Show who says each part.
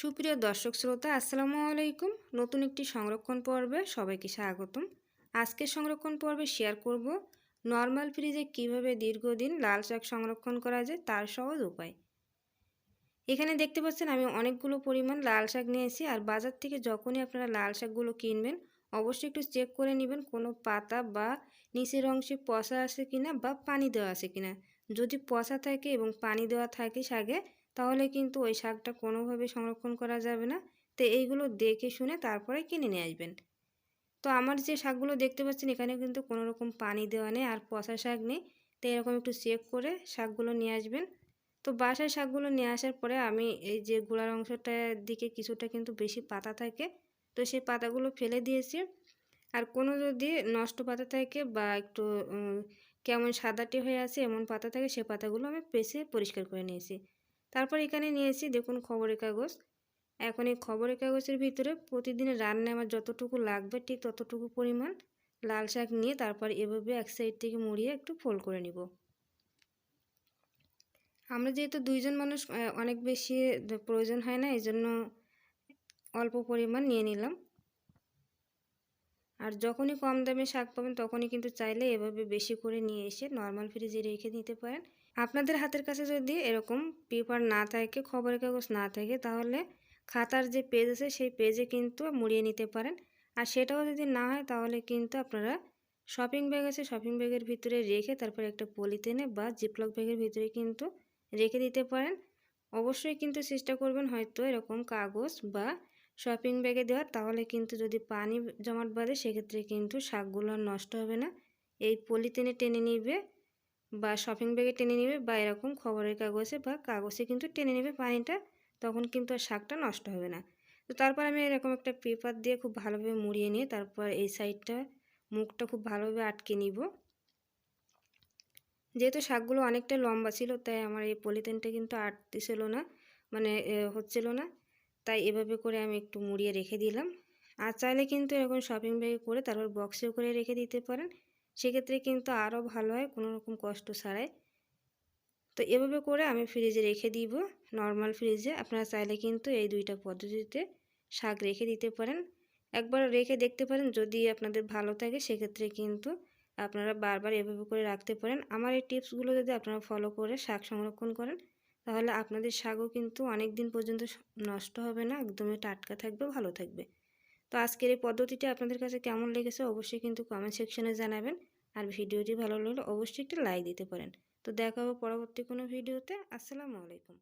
Speaker 1: সুপ্রিয় দর্শক শ্রোতা, আসসালামু আলাইকুম। নতুন একটি সংরক্ষণ পর্বে সবাইকে স্বাগতম। আজকের সংরক্ষণ পর্বে শেয়ার করব, নর্মাল ফ্রিজে কীভাবে দীর্ঘদিন লাল শাক সংরক্ষণ করা যায় তার সহজ উপায়। এখানে দেখতে পাচ্ছেন আমি অনেকগুলো পরিমাণ লাল শাক নিয়েছি আর বাজার থেকে যখনই আপনারা লাল শাকগুলো কিনবেন, অবশ্যই একটু চেক করে নেবেন কোনো পাতা বা নিচের অংশে পচা আছে কিনা বা পানি দেওয়া আছে কিনা। যদি পচা থাকে এবং পানি দেওয়া থাকে শাকে, তাহলে কিন্তু ওই শাকটা কোনোভাবে সংরক্ষণ করা যাবে না। তো এইগুলো দেখে শুনে তারপরে কিনে নিয়ে আসবেন। তো আমার যে শাকগুলো দেখতে পাচ্ছেন, এখানে কিন্তু কোনো রকম পানি দেওয়া নেই আর পচা শাক নেই। তো এরকম একটু চেক করে শাকগুলো নিয়ে আসবেন। তো বাসায় শাকগুলো নিয়ে আসার পরে আমি এই যে গোড়ার অংশটার দিকে কিছুটা কিন্তু বেশি পাতা থাকে, তো সেই পাতাগুলো ফেলে দিয়েছি। আর কোনো যদি নষ্ট পাতা থাকে বা একটু কেমন সাদাটি হয়ে আছে, এমন পাতা থাকে, সে পাতাগুলো আমি পেছে পরিষ্কার করে নিয়েছি। তারপর এখানে নিয়েছি দেখুন খবরের কাগজ। এখন এই খবরের কাগজের ভিতরে প্রতিদিনের রান্নায় আমার যতটুকু লাগবে ঠিক ততটুকু পরিমাণ লাল শাক নিয়ে তারপর এভাবে এক সাইড থেকে মুড়িয়ে একটু ফোল্ড করে নিব। আমরা যেহেতু দুইজন মানুষ অনেক বেশি প্রয়োজন হয় না এই জন্য অল্প পরিমাণ নিয়ে নিলাম। আর যখনই কম দামে শাক পাবেন তখনই কিন্তু চাইলে এভাবে বেশি করে নিয়ে এসে নর্মাল ফ্রিজে রেখে নিতে পারেন। আপনাদের হাতের কাছে যদি এরকম পেপার না থাকে, খবরের কাগজ না থাকে, তাহলে খাতার যে পেজ আছে সেই পেজে কিন্তু মুড়িয়ে নিতে পারেন। আর সেটাও যদি না হয়, তাহলে কিন্তু আপনারা শপিং ব্যাগ আছে শপিং ব্যাগের ভিতরে রেখে তারপর একটা পলিথিনে বা জিপলক ব্যাগের ভিতরে কিন্তু রেখে দিতে পারেন। অবশ্যই কিন্তু চেষ্টা করবেন হয়তো এরকম কাগজ বা শপিং ব্যাগে দেওয়ার, তাহলে কিন্তু যদি পানি জমাট বাঁধে, সেক্ষেত্রে কিন্তু শাকগুলো নষ্ট হবে না। এই পলিথিনে টেনে নিবে বা শপিং ব্যাগে টেনে নেবে বা এরকম খবরের কাগজে বা কাগজে কিন্তু টেনে নেবে পানিটা, তখন কিন্তু আর শাকটা নষ্ট হবে না। তো তারপর আমি এরকম একটা পেপার দিয়ে খুব ভালোভাবে মুড়িয়ে নিয়ে, তারপর এই সাইডটা, মুখটা খুব ভালোভাবে আটকে নিব। যেহেতু শাকগুলো অনেকটা লম্বা ছিল, তাই আমার এই পলিথিনটা কিন্তু আটতেছিল না মানে হচ্ছিল না। তাই এভাবে করে আমি একটু মুড়িয়ে রেখে দিলাম। আর চাইলে কিন্তু এরকম শপিং ব্যাগে করে তারপর বক্সেও করে রেখে দিতে পারেন। সেক্ষেত্রে কিন্তু আরও ভালো হয়, কোনো রকম কষ্ট ছাড়াই। তো এভাবে করে আমি ফ্রিজে রেখে দিব নর্মাল ফ্রিজে আপনারা চাইলে কিন্তু এই দুইটা পদ্ধতিতে শাক রেখে দিতে পারেন। একবার রেখে দেখতে পারেন, যদি আপনাদের ভালো থাকে, সেক্ষেত্রে কিন্তু আপনারা বারবার এভাবে করে রাখতে পারেন। আমার এই টিপসগুলো যদি আপনারা ফলো করে শাক সংরক্ষণ করেন তাহলে আপনাদের শাকও কিন্তু অনেক দিন পর্যন্ত নষ্ট হবে না, একদমই টাটকা থাকবে, ভালো থাকবে। তো আজকের এই পদ্ধতিটি আপনাদের কাছে কেমন লেগেছে অবশ্যই কিন্তু কমেন্ট সেকশনে জানাবেন। আর ভিডিওটি ভালো লাগলে অবশ্যই একটা লাইক দিতে পারেন। তো দেখা হবে পরবর্তী কোনো ভিডিওতে আসসালামু আলাইকুম।